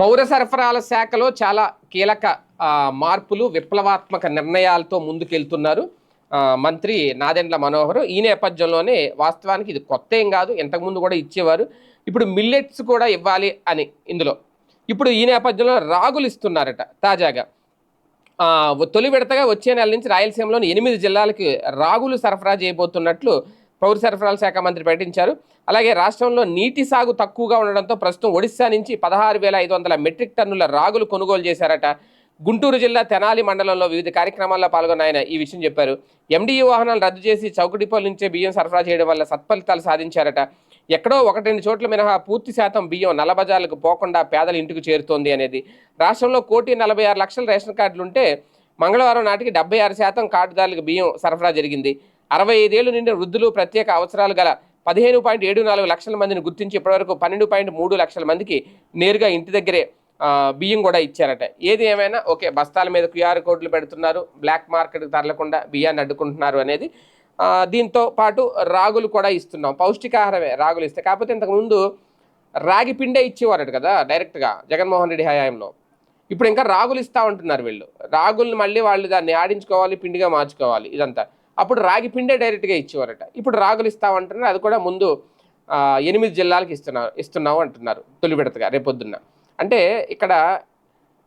పౌర సరఫరాల శాఖలో చాలా కీలక మార్పులు విప్లవాత్మక నిర్ణయాలతో ముందుకెళ్తున్నారు మంత్రి నాదెండ్ల మనోహర్. ఈ నేపథ్యంలోనే వాస్తవానికి ఇది కొత్త ఏం కాదు ఇంతకుముందు కూడా ఇచ్చేవారు. ఇప్పుడు మిల్లెట్స్ కూడా ఇవ్వాలి అని ఇందులో. ఇప్పుడు ఈ నేపథ్యంలో రాగులు ఇస్తున్నారట తాజాగా. తొలి విడతగా వచ్చే నెల నుంచి రాయలసీమలోని ఎనిమిది జిల్లాలకి రాగులు సరఫరా చేయబోతున్నట్లు పౌర సరఫరాల శాఖ మంత్రి ప్రకటించారు. అలాగే రాష్ట్రంలో నీటి సాగు తక్కువగా ఉండడంతో ప్రస్తుతం ఒడిశా నుంచి పదహారు వేల ఐదు వందల మెట్రిక్ టన్నుల రాగులు కొనుగోలు చేశారట. గుంటూరు జిల్లా తెనాలి మండలంలో వివిధ కార్యక్రమాల్లో పాల్గొన్న ఆయన ఈ విషయం చెప్పారు. ఎండియూ వాహనాలు రద్దు చేసి చౌక డిపోల నుంచే బియ్యం సరఫరా చేయడం వల్ల సత్ఫలితాలు సాధించారట. ఎక్కడో ఒకటి రెండు చోట్ల మినహా పూర్తి శాతం బియ్యం నలబజార్లకు పోకుండా పేదల ఇంటికి చేరుతోంది అనేది. రాష్ట్రంలో కోటి నలభై ఆరు లక్షల రేషన్ కార్డులు ఉంటే మంగళవారం నాటికి డెబ్బై ఆరు శాతం కార్డుదారులకు బియ్యం సరఫరా జరిగింది. అరవై ఐదేళ్ళు నిండిన వృద్ధులు ప్రత్యేక అవసరాలు గల పదిహేను పాయింట్ ఏడు నాలుగు లక్షల మందిని గుర్తించి ఇప్పటివరకు పన్నెండు పాయింట్ మూడు లక్షల మందికి నేరుగా ఇంటి దగ్గరే బియ్యం కూడా ఇచ్చారట. ఏది ఏమైనా ఓకే బస్తాల మీద క్యూఆర్ కోడ్లు పెడుతున్నారు బ్లాక్ మార్కెట్ తరలకుండా బియ్యాన్ని అడ్డుకుంటున్నారు అనేది దీంతో పాటు రాగులు కూడా ఇస్తున్నాం. పౌష్టికాహారమే రాగులు ఇస్తే. కాకపోతే ఇంతకుముందు రాగి పిండే ఇచ్చేవారట కదా డైరెక్ట్గా జగన్మోహన్ రెడ్డి హయాంలో. ఇప్పుడు ఇంకా రాగులు ఇస్తా ఉంటున్నారు వీళ్ళు. రాగుల్ని మళ్ళీ వాళ్ళు దాన్ని ఆడించుకోవాలి పిండిగా మార్చుకోవాలి ఇదంతా. అప్పుడు రాగి పిండే డైరెక్ట్గా ఇచ్చేవారట. ఇప్పుడు రాగులు ఇస్తామంటున్నారు అది కూడా ముందు ఎనిమిది జిల్లాలకు ఇస్తున్నారు ఇస్తున్నాము అంటున్నారు తొలి విడతగా రేపొద్దున్న. అంటే ఇక్కడ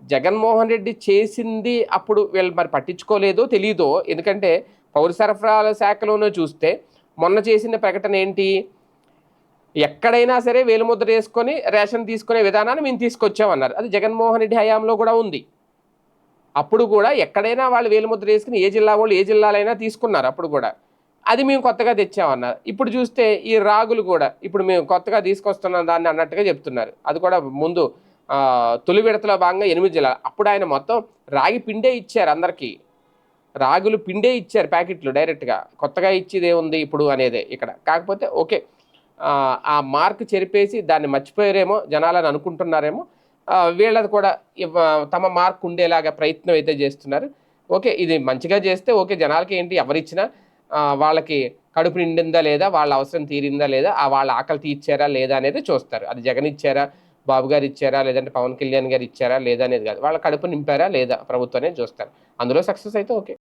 జగన్మోహన్ రెడ్డి చేసింది అప్పుడు వీళ్ళు మరి పట్టించుకోలేదో తెలియదో ఎందుకంటే పౌర సరఫరాల శాఖలోనూ చూస్తే మొన్న చేసిన ప్రకటన ఏంటి? ఎక్కడైనా సరే వేలుముద్ర వేసుకొని రేషన్ తీసుకునే విధానాన్ని మేము తీసుకొచ్చామన్నారు. అది జగన్మోహన్ రెడ్డి హయాంలో కూడా ఉంది. అప్పుడు కూడా ఎక్కడైనా వాళ్ళు వేలుముద్ర వేసుకుని ఏ జిల్లా వాళ్ళు ఏ జిల్లాలైనా తీసుకున్నారు అప్పుడు కూడా. అది మేము కొత్తగా తెచ్చామన్నారు ఇప్పుడు చూస్తే ఈ రాగులు కూడా ఇప్పుడు మేము కొత్తగా తీసుకొస్తున్నాం దాన్ని అన్నట్టుగా చెప్తున్నారు. అది కూడా ముందు తొలి విడతలో భాగంగా ఎనిమిది జిల్లాలు. అప్పుడు ఆయన మొత్తం రాగి పిండే ఇచ్చారు అందరికీ. రాగులు పిండే ఇచ్చారు ప్యాకెట్లు డైరెక్ట్గా. కొత్తగా ఇచ్చేదే ఉంది ఇప్పుడు అనేదే ఇక్కడ. కాకపోతే ఓకే ఆ, మార్క్ చెరిపేసి దాన్ని మర్చిపోయారేమో జనాలని అనుకుంటున్నారేమో. వీళ్ళది కూడా తమ మార్క్ ఉండేలాగా ప్రయత్నం అయితే చేస్తున్నారు. ఓకే ఇది మంచిగా చేస్తే ఓకే జనాలకి ఏంటి ఎవరిచ్చినా వాళ్ళకి కడుపు నిండిందా లేదా వాళ్ళ అవసరం తీరిందా లేదా ఆ వాళ్ళ ఆకలి తీర్చారా లేదా అనేది చూస్తారు. అది జగన్ ఇచ్చారా బాబు గారు ఇచ్చారా లేదంటే పవన్ కళ్యాణ్ గారు ఇచ్చారా లేదా అనేది కాదు. వాళ్ళ కడుపు నింపారా లేదా ప్రభుత్వం అనేది చూస్తారు. అందులో సక్సెస్ అయితే ఓకే.